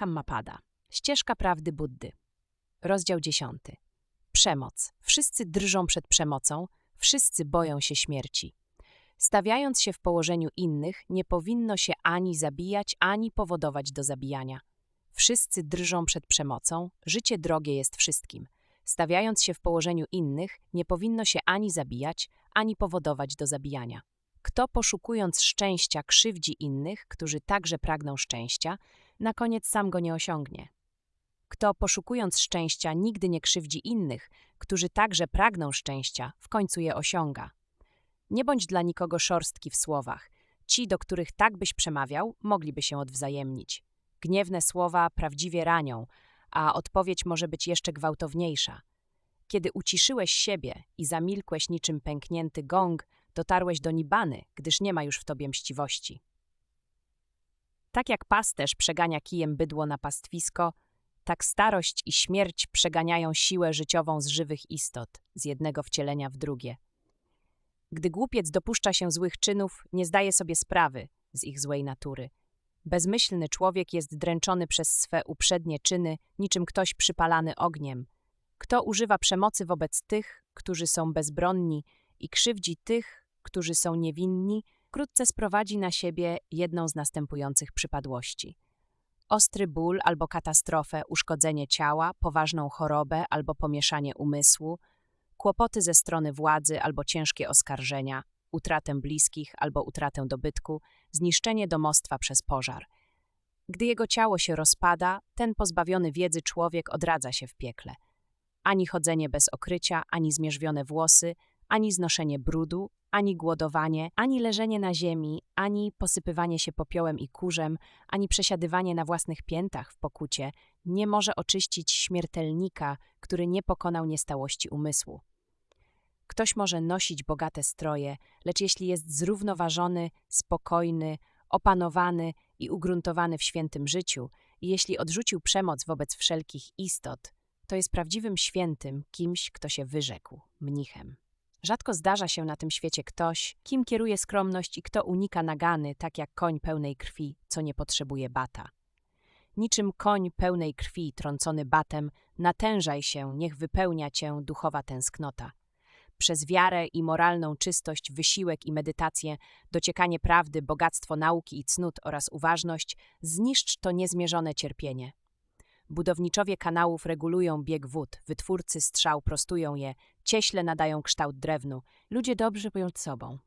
Dhammapada. Ścieżka prawdy Buddy. Rozdział 10. Przemoc. Wszyscy drżą przed przemocą, wszyscy boją się śmierci. Stawiając się w położeniu innych, nie powinno się ani zabijać, ani powodować do zabijania. Wszyscy drżą przed przemocą, życie drogie jest wszystkim. Stawiając się w położeniu innych, nie powinno się ani zabijać, ani powodować do zabijania. Kto poszukując szczęścia krzywdzi innych, którzy także pragną szczęścia, na koniec sam go nie osiągnie. Kto poszukując szczęścia nigdy nie krzywdzi innych, którzy także pragną szczęścia, w końcu je osiąga. Nie bądź dla nikogo szorstki w słowach. Ci, do których tak byś przemawiał, mogliby się odwzajemnić. Gniewne słowa prawdziwie ranią, a odpowiedź może być jeszcze gwałtowniejsza. Kiedy uciszyłeś siebie i zamilkłeś niczym pęknięty gong, dotarłeś do Nibany, gdyż nie ma już w tobie mściwości. Tak jak pasterz przegania kijem bydło na pastwisko, tak starość i śmierć przeganiają siłę życiową z żywych istot, z jednego wcielenia w drugie. Gdy głupiec dopuszcza się złych czynów, nie zdaje sobie sprawy z ich złej natury. Bezmyślny człowiek jest dręczony przez swe uprzednie czyny, niczym ktoś przypalany ogniem. Kto używa przemocy wobec tych, którzy są bezbronni i krzywdzi tych, którzy są niewinni, wkrótce sprowadzi na siebie jedną z następujących przypadłości. Ostry ból albo katastrofę, uszkodzenie ciała, poważną chorobę albo pomieszanie umysłu, kłopoty ze strony władzy albo ciężkie oskarżenia, utratę bliskich albo utratę dobytku, zniszczenie domostwa przez pożar. Gdy jego ciało się rozpada, ten pozbawiony wiedzy człowiek odradza się w piekle. Ani chodzenie bez okrycia, ani zmierzwione włosy, ani znoszenie brudu, ani głodowanie, ani leżenie na ziemi, ani posypywanie się popiołem i kurzem, ani przesiadywanie na własnych piętach w pokucie nie może oczyścić śmiertelnika, który nie pokonał niestałości umysłu. Ktoś może nosić bogate stroje, lecz jeśli jest zrównoważony, spokojny, opanowany i ugruntowany w świętym życiu, i jeśli odrzucił przemoc wobec wszelkich istot, to jest prawdziwym świętym, kimś, kto się wyrzekł, mnichem. Rzadko zdarza się na tym świecie ktoś, kim kieruje skromność i kto unika nagany, tak jak koń pełnej krwi, co nie potrzebuje bata. Niczym koń pełnej krwi trącony batem, natężaj się, niech wypełnia cię duchowa tęsknota. Przez wiarę i moralną czystość, wysiłek i medytację, dociekanie prawdy, bogactwo nauki i cnót oraz uważność, zniszcz to niezmierzone cierpienie. Budowniczowie kanałów regulują bieg wód, wytwórcy strzał prostują je, cieśle nadają kształt drewnu, ludzie dobrzy pojąć sobą.